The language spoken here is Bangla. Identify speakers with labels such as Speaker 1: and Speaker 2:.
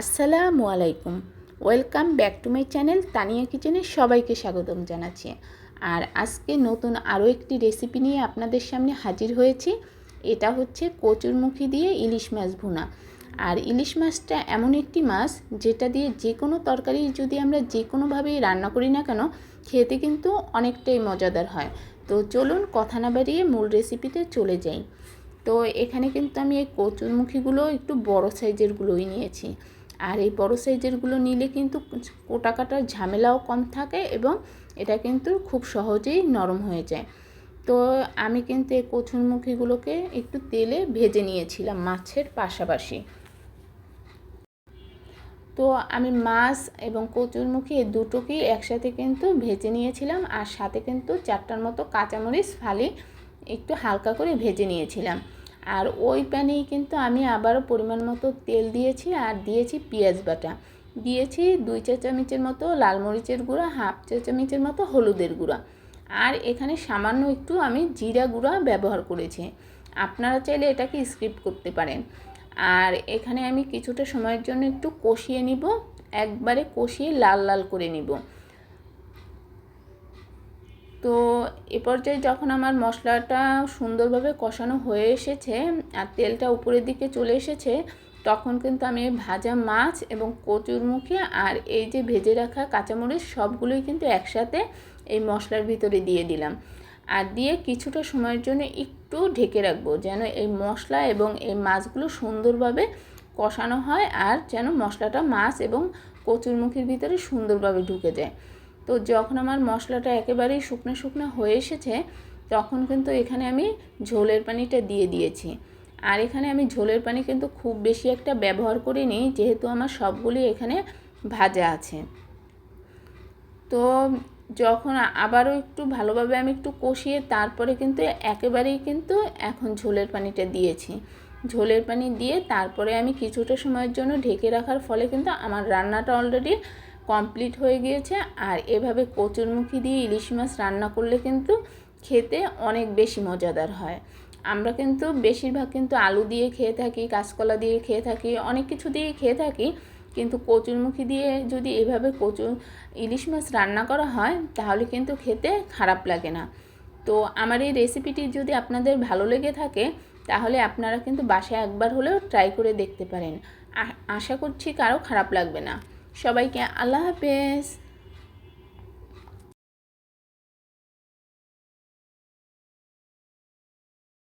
Speaker 1: আসসালামু আলাইকুম। Welcome back to my channel. Tania কিচেনে সবাইকে স্বাগতম জানাচ্ছি। আর আজকে নতুন আরও একটি রেসিপি নিয়ে আপনাদের সামনে হাজির হয়েছি। এটা হচ্ছে কচুরমুখী দিয়ে ইলিশ মাছ ভুনা। আর ইলিশ মাছটা এমন একটি মাছ যেটা দিয়ে যে কোনো তরকারি যদি আমরা যে কোনোভাবেই রান্না করি না কেন, খেতে কিন্তু অনেকটাই মজাদার হয়। তো চলুন কথা না বাড়িয়ে মূল রেসিপিতে চলে যাই। তো এখানে কিন্তু আমি এই কচুরমুখীগুলো একটু বড় সাইজেরগুলোই নিয়েছি। আর এই বড় সাইজেরগুলো নিলে কিন্তু কোটা কাটার ঝামেলাও কম থাকে এবং এটা কিন্তু খুব সহজেই নরম হয়ে যায়। তো আমি কিন্তু এই কচুরমুখীগুলোকে একটু তেলে ভেজে নিয়েছিলাম মাছের পাশাপাশি। তো আমি মাছ এবং কচুরমুখী এই দুটোকেই একসাথে কিন্তু ভেজে নিয়েছিলাম আর সাথে কিন্তু চারটার মতো কাঁচামরিচ ফালি একটু হালকা করে ভেজে নিয়েছিলাম। আর ওই প্যানেই কিন্তু আমি আবারও পরিমাণ মতো তেল দিয়েছি আর দিয়েছি পেঁয়াজ বাটা। দিয়েছি দুই চা চামচের মতো লাল মরিচের গুঁড়া, হাফ চা চামচের মতো হলুদের গুঁড়া। আর এখানে সামান্য একটু আমি জিরা গুঁড়া ব্যবহার করেছি। আপনারা চাইলে এটাকে স্কিপ করতে পারেন। আর এখানে আমি কিছুটা সময়ের জন্য একটু কষিয়ে নিব। একবারে কষিয়ে লাল লাল করে নিব। তো এ পর্যায়ে যখন আমার মশলাটা সুন্দরভাবে কষানো হয়ে এসেছে আর তেলটা উপরের দিকে চলে এসেছে, তখন কিন্তু আমি ভাজা মাছ এবং কচুরমুখী আর এই যে ভেজে রাখা কাঁচামরিচ সবগুলোই কিন্তু একসাথে এই মশলার ভিতরে দিয়ে দিলাম। আর দিয়ে কিছুটা সময়ের জন্য একটু ঢেকে রাখব যেন এই মশলা এবং এই মাছগুলো সুন্দরভাবে কষানো হয় আর যেন মশলাটা মাছ এবং কচুরমুখীর ভিতরে সুন্দরভাবে ঢুকে যায়। তো যখন আমার মশলাটা একেবারেই শুকনো শুকনো হয়ে এসেছে, তখন কিন্তু এখানে আমি ঝোলের পানিটা দিয়ে দিয়েছি। আর এখানে আমি ঝোলের পানি কিন্তু খুব বেশি একটা ব্যবহার করিনি, যেহেতু আমার সবগুলি এখানে ভাজা আছে। তো যখন আবারও একটু ভালোভাবে আমি একটু কষিয়ে তারপরে কিন্তু একেবারেই কিন্তু এখন ঝোলের পানিটা দিয়েছি। ঝোলের পানি দিয়ে তারপরে আমি কিছুটা সময়ের জন্য ঢেকে রাখার ফলে কিন্তু আমার রান্নাটা অলরেডি কমপ্লিট হয়ে গিয়েছে। আর এভাবে কচুরমুখী দিয়ে ইলিশ মাছ রান্না করলে কিন্তু খেতে অনেক বেশি মজাদার হয়। আমরা কিন্তু বেশিরভাগ কিন্তু আলু দিয়ে খেয়ে থাকি, কাঁচকলা দিয়ে খেয়ে থাকি, অনেক কিছু দিয়ে খেয়ে থাকি। কিন্তু কচুরমুখী দিয়ে যদি এভাবে কচুর ইলিশ মাছ রান্না করা হয়, তাহলে কিন্তু খেতে খারাপ লাগে না। তো আমার এই রেসিপিটি যদি আপনাদের ভালো লেগে থাকে, তাহলে আপনারা কিন্তু বাসায় একবার হলেও ট্রাই করে দেখতে পারেন। আশা করছি কারও খারাপ লাগবে না। সবাইকে আল্লাহ হাফেজ।